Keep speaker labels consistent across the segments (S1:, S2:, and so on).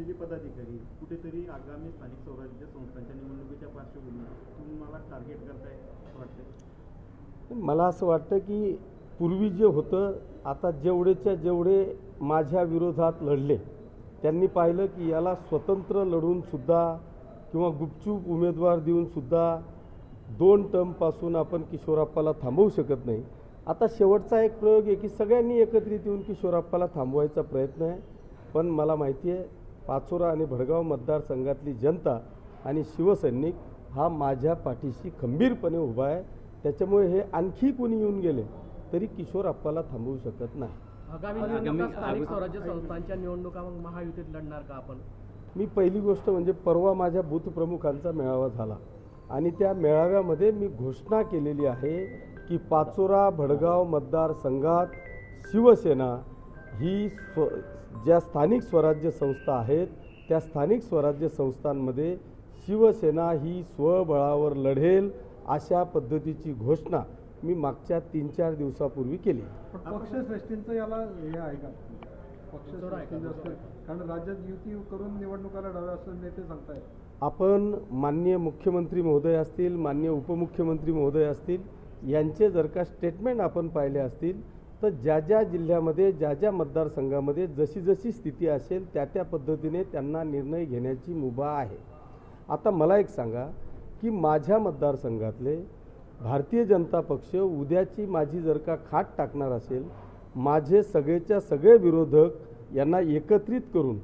S1: पक्षाचे पदाधिकारी कुठेतरी आगामी स्थानिक स्वराज्य संस्थांच्या निवडणुकीच्या पार्श्वभूमीवर तुम्हाला टार्गेट करताय असं वाटतंय?
S2: मला असं वाटतं की पूर्वी जे होतं आता जेवढेच्या जेवढे माझ्या विरोधात लढले त्यांनी पाहिलं की याला स्वतंत्र लढूनसुद्धा किंवा गुपचूप उमेदवार देऊनसुद्धा दोन टर्मपासून आपण किशोराप्पाला थांबवू शकत नाही. आता शेवटचा एक प्रयोग आहे की सगळ्यांनी एकत्रित येऊन किशोराप्पाला थांबवायचा प्रयत्न आहे. पण मला माहिती आहे पाचोरा आणि भडगाव मतदारसंघातली जनता आणि शिवसैनिक हा माझ्या पाठीशी खंबीरपणे उभा आहे. त्याच्यामुळे हे आणखी कोणी येऊन गेले तरी किशोरप्पाला थांबवू शकत नाही.
S3: आगामी निवडणुका स्थानिक स्वराज्य संस्थांच्या निवडणुका मग महायुतीत लढणार का आपण?
S2: मी पहिली गोष्ट म्हणजे परवा माझ्या बूथ प्रमुखांचा मेळावा झाला. आणि त्या मेळाव्यामध्ये मी घोषणा केलेली आहे की पाचोरा भडगाव मतदारसंघात शिवसेना ही स्व ज्या स्थानिक स्वराज्य संस्था आहेत त्या स्थानिक स्वराज्य संस्थांमध्ये शिवसेना ही स्वबळावर लढेल अशा पद्धतीची घोषणा मी मागच्या तीन चार दिवसापूर्वी केली.
S4: पक्षश्रेष्ठींचं याला हे आहे का? असतं. कारण राज्यात युती करून निवडणुका लढाव्या असं नेते सांगतायत.
S2: आपण माननीय मुख्यमंत्री महोदय असतील माननीय उपमुख्यमंत्री महोदय असतील यांचे जर का स्टेटमेंट आपण पाहिले असतील तर ज्या ज्या जिल्ह्यामध्ये ज्या ज्या मतदारसंघामध्ये जशी जशी स्थिती असेल त्या त्या पद्धतीने त्यांना निर्णय घेण्याची मुभा आहे. आता मला एक सांगा की माझ्या मतदारसंघातले भारतीय जनता पक्ष उद्याची माझी जर का खाट टाकणार असेल माझे सगळेच्या सगळे विरोधक यांना एकत्रित करून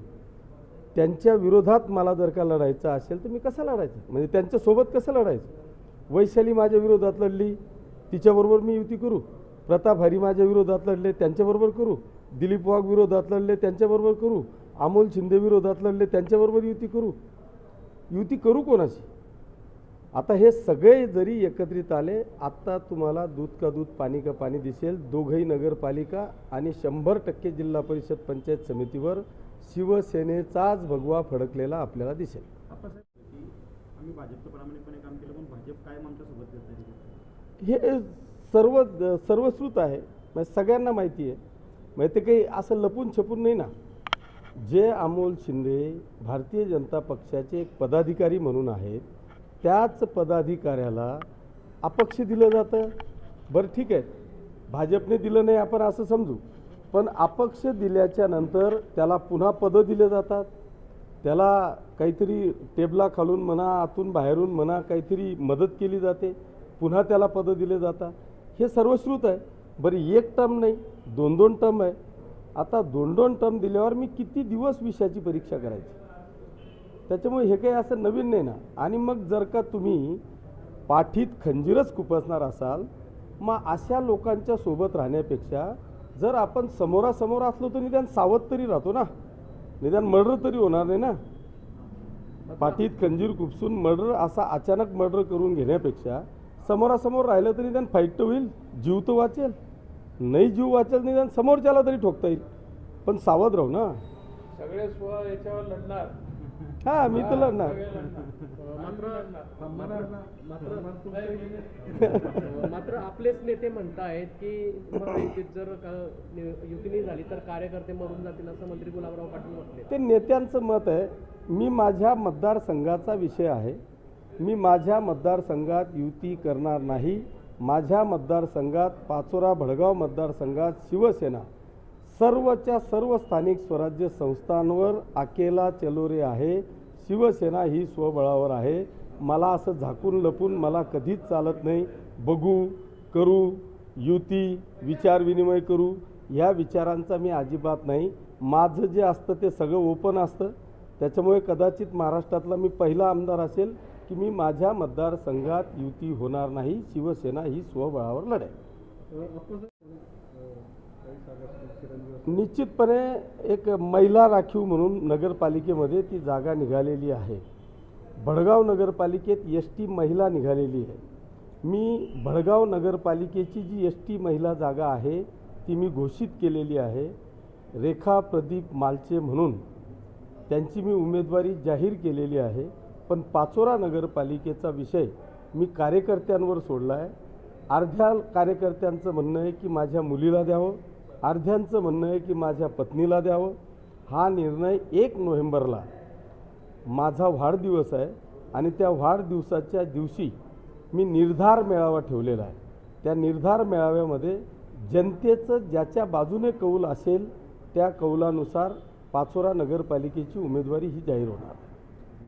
S2: त्यांच्या विरोधात मला जर का लढायचं असेल तर मी कसं लढायचं? म्हणजे त्यांच्यासोबत कसं लढायचं? वैशाली माझ्या विरोधात लढली तिच्याबरोबर मी युती करू. प्रताप हरी माझ्या विरोधात लढले त्यांच्याबरोबर करू. दिलीप वाघ विरोधात लढले त्यांच्याबरोबर करू. अमोल शिंदे विरोधात लढले त्यांच्याबरोबर युती करू. युती करू कोणाची? आता हे सगळे जरी एकत्रित आले आत्ता तुम्हाला दूध का दूध पाणी का पाणी दिसेल. दोघंही नगरपालिका आणि शंभर टक्के जिल्हा परिषद पंचायत समितीवर शिवसेनेचाच भगवा फडकलेला आपल्याला दिसेल.
S1: आप्पासाहेब की आम्ही भाजपचं प्रामाणिकपणे काम केलं पण भाजप काय आमच्यासोबत करताय
S2: हे सर्व सर्वश्रुत आहे. म्हणजे सगळ्यांना माहिती आहे. म्हणजे ते काही असं लपून छपून नाही ना. जे अमोल शिंदे भारतीय जनता पक्षाचे एक पदाधिकारी म्हणून आहेत त्याच पदाधिकाऱ्याला अपक्ष दिलं जातं. बरं ठीक आहे. भाजपने दिलं नाही आपण असं समजू. पण अपक्ष दिल्याच्या नंतर त्याला पुन्हा पदं दिले जातात. त्याला काहीतरी टेबला खालून म्हणा आतून बाहेरून म्हणा काहीतरी मदत केली जाते. पुन्हा त्याला पदं दिले जातात. हे सर्वश्रुत आहे. बरं एक टर्म नाही दोन दोन टर्म आहे. आता दोन दोन टर्म दिल्यावर मी किती दिवस विषयाची परीक्षा करायची? त्याच्यामुळे हे काही असं नवीन नाही ना. आणि मग जर का तुम्ही पाठीत खंजीरच खुपसणार असाल मग अशा लोकांच्या सोबत राहण्यापेक्षा जर आपण समोरासमोर असलो तर निदान सावध तरी राहतो ना. निदान मर्डर तरी होणार नाही ना. पाठीत खंजीर खुपसून मर्डर असा अचानक मर्डर करून घेण्यापेक्षा समोरासमोर राहिलं तरी निदान फाईट तर होईल. जीव तर वाचेल. नाही जीव वाचेल निदान समोरच्याला तरी ठोकता येईल. पण सावध राहू ना.
S3: सगळे स्व याच्यावर लढणार.
S2: हां मी तर लढणार.
S3: मात्र आपलेच नेते म्हणतायत की जर का- युती नाही झाली तर कार्यकर्ते मरून जातील असं मंत्री गुलाबराव पाटील म्हटले.
S2: ते नेत्यांचं मत आहे. मी माझ्या मतदारसंघाचा विषय आहे. मी माझ्या मतदारसंघात युती करणार नाही. माझ्या मतदारसंघात पाचोरा भडगाव मतदारसंघात शिवसेना. सर्वच्या सर्व स्थानिक स्वराज्य संस्थांवर अकेला चलोरे आहे. शिवसेना ही स्वबळावर आहे. मला असं झाकून लपून मला कधीच चालत नाही. बघू करू युती विचारविनिमय करू ह्या विचारांचा मी अजिबात नाही. माझं जे असतं ते सगळं ओपन असतं. त्याच्यामुळे कदाचित महाराष्ट्रातला मी पहिला आमदार असेल. की मी माझ्या मतदारसंघात युती होणार नाही शिवसेना ही स्वबळावर लढेल. निश्चितपणे एक महिला राखीव म्हणून नगरपालिकेमध्ये ती जागा निघालेली आहे. भडगाव नगरपालिकेत एस टी महिला निघालेली आहे. मी भडगाव नगरपालिकेची जी एस टी महिला जागा आहे ती मी घोषित केलेली आहे. रेखा प्रदीप मालचे म्हणून त्यांची मी उमेदवारी जाहीर केलेली आहे. पण पाचोरा नगरपालिकेचा विषय मी कार्यकर्त्यांवर सोडला आहे अर्ध्या कार्यकर्त्यांचं म्हणणं आहे की माझ्या मुलीला द्यावं अर्ध्यांचं म्हणणं आहे की माझ्या पत्नीला द्यावं. हा निर्णय एक नोव्हेंबरला. माझा वाढदिवस आहे आणि त्या वाढदिवसाच्या दिवशी मी निर्धार मेळावा ठेवलेला आहे. त्या निर्धार मेळाव्यामध्ये जनतेचं ज्याच्या बाजूने कौल असेल त्या कौलानुसार पाचोरा नगरपालिकेची उमेदवारी ही जाहीर होणार.